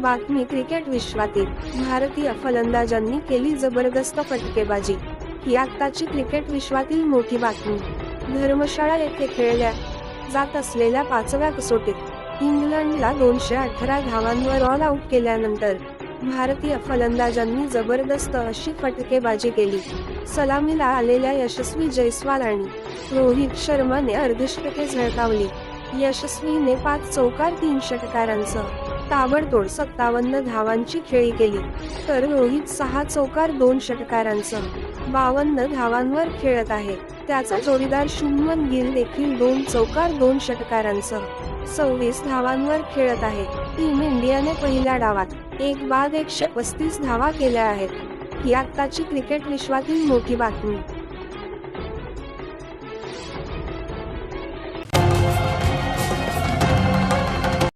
बातमी क्रिकेट विश्वातील भारतीय फलंदाजांनी केली जबरदस्त फटकेबाजी. ही आत्ताची क्रिकेट विश्वातील मोठी बातमी. धर्मशाळा येथे खेळल्या जात असलेल्या पाचव्या कसोटीत इंग्लंडला दोनशे अठरा धावांवर ऑल आऊट केल्यानंतर भारतीय फलंदाजांनी जबरदस्त अशी फटकेबाजी केली. सलामीला आलेल्या यशस्वी जयस्वाल आणि रोहित शर्माने अर्धशतके झळकावली. यशस्वीने पाच चौकार तीन षटकारांसह ताबडतोड सत्तावन्न धावांची खेळी केली तर रोहित सहा चौकार दोन षटकारांसह बावन्न धावांवर खेळत आहे. त्याचा जोडीदार शुभमन गिल देखील दोन चौकार दोन षटकारांसह सव्वीस धावांवर खेळत आहे. टीम इंडियाने पहिल्या डावात एक बाद एकशे पस्तीस धावा केल्या आहेत. ही आत्ताची क्रिकेट विश्वातील मोठी बातमी.